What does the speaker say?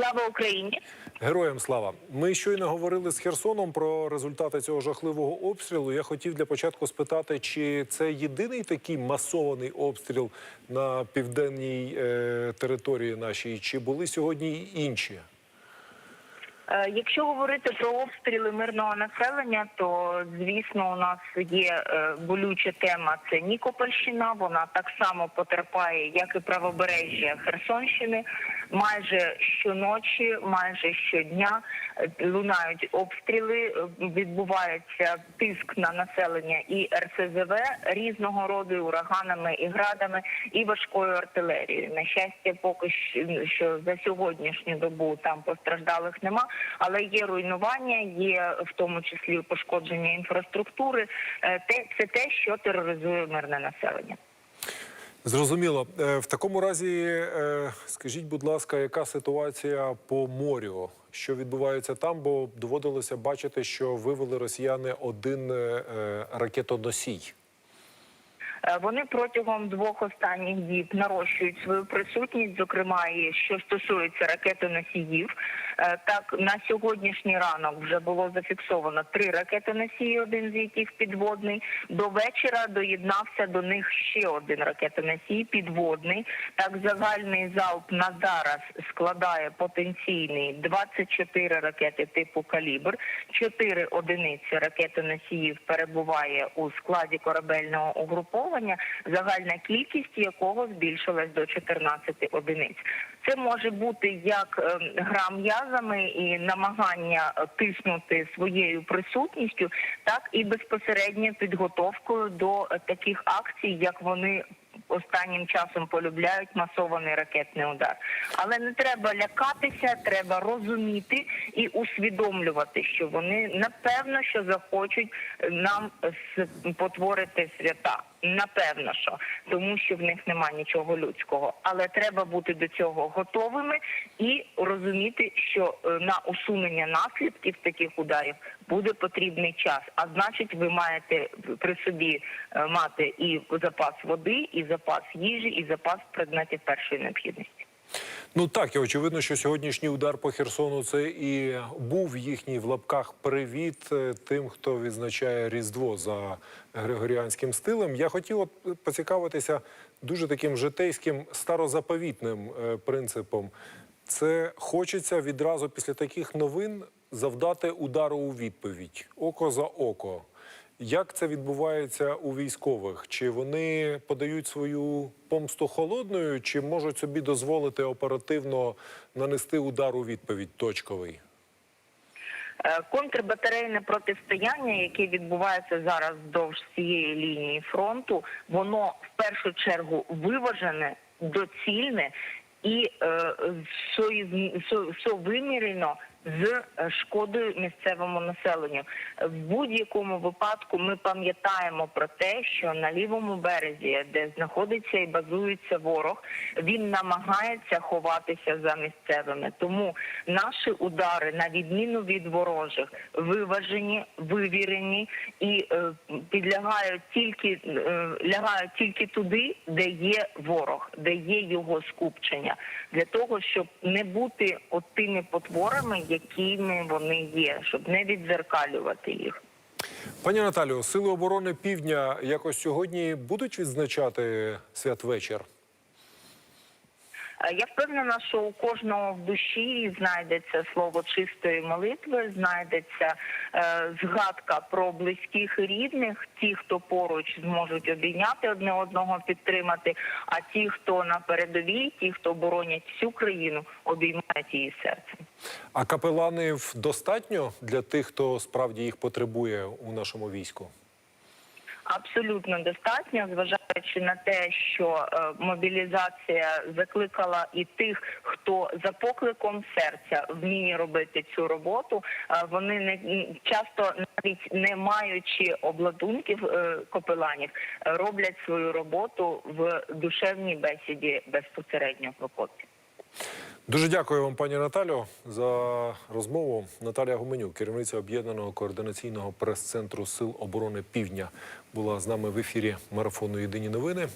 Слава Україні! Героям слава. Ми щойно говорили з Херсоном про результати цього жахливого обстрілу. Я хотів для початку спитати, чи це єдиний такий масований обстріл на південній е, території нашій, чи були сьогодні інші? Е, Якщо говорити про обстріли мирного населення, то звісно у нас є е, болюча тема. Це Нікопольщина. Вона так само потерпає, як і правобережжя Херсонщини. Майже щоночі, майже щодня е, лунають обстріли, е, відбувається тиск на населення і РСЗВ різного роду і ураганами і градами, і важкою артилерією. На щастя, поки що- за сьогоднішню добу там постраждалих нема, але є руйнування, є в тому числі пошкодження інфраструктури. Е, Те це те, що тероризує мирне населення. Зрозуміло. Е, В такому разі, е, скажіть, будь ласка, яка ситуація по морю? Що відбувається там? Бо доводилося бачити, що вивели росіяни один е, ракетоносій. Е, Вони протягом двох останніх діб нарощують свою присутність, зокрема і що стосується ракетоносіїв. Е, Так на сьогоднішній ранок вже було зафіксовано три ракетоносії, один з яких підводний. До вечора доєднався до них ще один ракетоносій підводний. Так загальний залп на зараз складає потенційний 24 ракети типу калібр, 4 одиниці ракетоносіїв перебуває у складі корабельного угруповання, загальна кількість якого збільшилась до 14 одиниць. Це може бути як ем, гра м'язами і намагання е, тиснути своєю присутністю, так і безпосередньо підготовкою до е, таких акцій, як вони останнім часом полюбляють масований ракетний удар. Але не треба лякатися, треба розуміти і усвідомлювати, що вони напевно що захочуть е, нам потворити свята. Напевно, що тому, що в них немає нічого людського, але треба бути до цього готовими і розуміти, що е, на усунення наслідків таких ударів буде потрібний час. А значить, ви маєте при собі е, мати і запас води, і запас їжі, і запас предметів першої необхідності. Ну так, і очевидно, що сьогоднішній удар по Херсону це і був їхній в лапках привіт е, тим, хто відзначає Різдво за григоріанським стилем. Я хотів от поцікавитися дуже таким житейським старозаповітним е, принципом. Це хочеться відразу після таких новин завдати удару у відповідь око за око. Як це відбувається у військових? Чи вони подають свою помсту холодною, чи можуть собі дозволити оперативно нанести удар у відповідь точковий? Е, Контрбатарейне протистояння, яке відбувається зараз вздовж цієї лінії фронту, воно в першу чергу виважене, доцільне і е, совимірено з е, шкодою місцевому населенню. В будь-якому випадку ми пам'ятаємо про те, що на лівому березі, де знаходиться і базується ворог, він намагається ховатися за місцевими. Тому наші удари, на відміну від ворожих, виважені, вивірені і е, підлягають тільки е, лягають тільки туди, де є ворог, де є його скупчення, для того, щоб не бути от тими потворами, якими вони є, щоб не відзеркалювати їх. Пані Наталію, сили оборони Півдня якось сьогодні будуть відзначати святвечір? Е, Я впевнена, що у кожного в душі знайдеться слово чистої молитви, знайдеться е, згадка про близьких і рідних, ті, хто поруч зможуть обійняти одне одного, підтримати. А ті, хто на передовій, ті, хто боронять всю країну, обіймають її серцем. А капеланів достатньо для тих, хто справді їх потребує у нашому війську? Абсолютно достатньо, зважаючи на те, що е, мобілізація закликала і тих, хто за покликом серця вміє робити цю роботу. Е, вони не часто навіть не маючи обладунків е, капеланів, роблять свою роботу в душевній бесіді безпосередньо в окопі. Дуже дякую вам, пані Наталю, за розмову. Наталія Гуменюк, керівниця об'єднаного координаційного прес-центру Сил оборони Півдня, була з нами в ефірі марафону Єдині новини.